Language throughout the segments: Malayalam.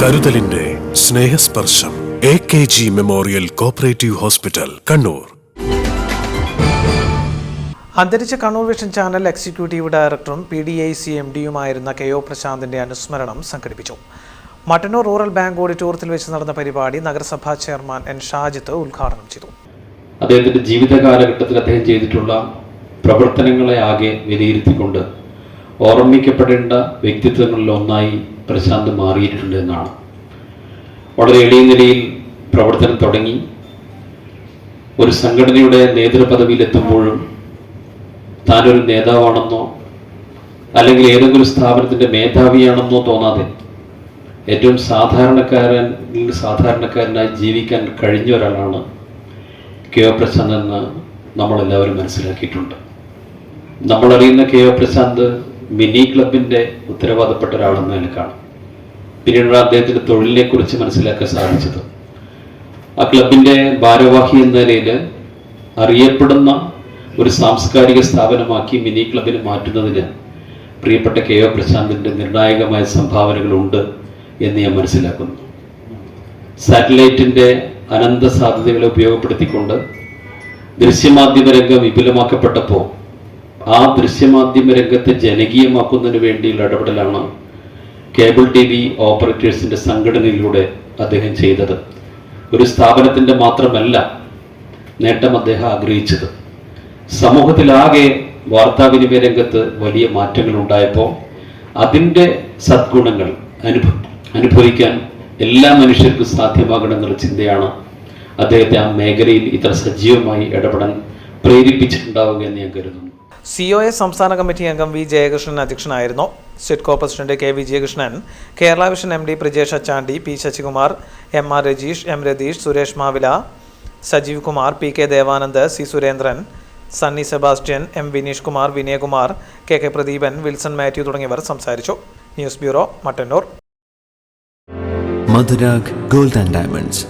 കരുതലിന്റെ Snehasparsham A K G memorial cooperative hospital Kannur. അന്തരിച്ച കണ്ണൂർ വിഷൻ ചാനൽ എക്സിക്യൂട്ടീവ് ഡയറക്ടറും P D I C M ഡിയുമായിരുന്ന K O പ്രശാന്തിന്റെ അനുസ്മരണം സംഘടിപ്പിച്ചു. മട്ടന്നൂർ റൂറൽ ബാങ്ക് ഓഡിറ്റോറിയത്തിൽ വെച്ച് നടന്ന പരിപാടി നഗരസഭാ ചെയർമാൻ എൻ ഷാജിത്ത് ഉദ്ഘാടനം ചെയ്തു. അദ്ദേഹത്തിന്റെ ജീവിത കാലഘട്ടത്തിൽ അദ്ദേഹം ചെയ്തിട്ടുള്ള പ്രവർത്തനങ്ങളെ ആകെ വിലയിരുത്തിക്കൊണ്ട് ഓർമ്മിക്കപ്പെടേണ്ട വ്യക്തിത്വങ്ങളിൽ ഒന്നായി പ്രശാന്ത് മാറിയിട്ടുണ്ട് എന്നാണ്. വളരെ എളിയ നിലയിൽ പ്രവർത്തനം തുടങ്ങി. ഒരു സംഘടനയുടെ നേതൃപദവിയിലെത്തുമ്പോഴും താനൊരു നേതാവാണെന്നോ അല്ലെങ്കിൽ ഏതെങ്കിലും സ്ഥാപനത്തിന്റെ മേധാവിയാണെന്നോ തോന്നാതെ ഏറ്റവും സാധാരണക്കാരൻ സാധാരണക്കാരനായി ജീവിക്കാൻ കഴിഞ്ഞ ഒരാളാണ് കെ ഒ പ്രശാന്ത് എന്ന് നമ്മളെല്ലാവരും മനസ്സിലാക്കിയിട്ടുണ്ട്. നമ്മളറിയുന്ന കെ ഒ പ്രശാന്ത് മിനി ക്ലബിന്റെ ഉത്തരവാദപ്പെട്ട ഒരാളെന്ന നിലക്കാണ് പിന്നീടാണ് അദ്ദേഹത്തിന്റെ തൊഴിലിനെ കുറിച്ച് മനസ്സിലാക്കാൻ സാധിച്ചത് ആ ക്ലബിന്റെ ഭാരവാഹി എന്ന നിലയിൽ അറിയപ്പെടുന്ന ഒരു സാംസ്കാരിക സ്ഥാപനമാക്കി മിനി ക്ലബിന് മാറ്റുന്നതിന് പ്രിയപ്പെട്ട കെ ഒ പ്രശാന്തിന്റെ നിർണായകമായ സംഭാവനകളുണ്ട് എന്ന് ഞാൻ മനസ്സിലാക്കുന്നു. സാറ്റലൈറ്റിന്റെ അനന്ത സാധ്യതകളെ ഉപയോഗപ്പെടുത്തിക്കൊണ്ട് ദൃശ്യമാധ്യമ രംഗം വിപുലമാക്കപ്പെട്ടപ്പോൾ ആ ദൃശ്യമാധ്യമ രംഗത്തെ ജനകീയമാക്കുന്നതിന് വേണ്ടിയുള്ള ഇടപെടലാണ് കേബിൾ ടി വി ഓപ്പറേറ്റേഴ്സിന്റെ സംഘടനയിലൂടെ അദ്ദേഹം ചെയ്തത്. ഒരു സ്ഥാപനത്തിന്റെ മാത്രമല്ല നേട്ടം അദ്ദേഹം ആഗ്രഹിച്ചത്. സമൂഹത്തിലാകെ വാർത്താവിനിമയ രംഗത്ത് വലിയ മാറ്റങ്ങൾ ഉണ്ടായപ്പോൾ അതിന്റെ സദ്ഗുണങ്ങൾ അനുഭ അനുഭവിക്കാൻ എല്ലാ മനുഷ്യർക്കും സാധ്യമാകണമെന്നുള്ള ചിന്തയാണ് അദ്ദേഹത്തെ ആ മേഖലയിൽ ഇത്ര സജീവമായി ഇടപെടാൻ പ്രേരിപ്പിച്ചിട്ടുണ്ടാവുക എന്ന് ഞാൻ കരുതുന്നു. സി ഒ എ സംസ്ഥാന കമ്മിറ്റി അംഗം വി ജയകൃഷ്ണൻ അധ്യക്ഷനായിരുന്നു. SIDCO president K Vijayakrishnan Kerala vision M D Prajesh Achandi P Sasikumar M R Rajeesh M Ratheesh Suresh Mavila Sajeev Kumar P K Devanand C Surendran Sunny Sebastian M Vineesh Kumar Vinayakumar K K Pradeepan Wilson Mathew തുടങ്ങിയവർ സംസാരിച്ചു. News bureau Mattannur. Madhurag gold and diamonds.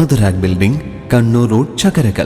Madhurag building Kannur road Chakkarakkal.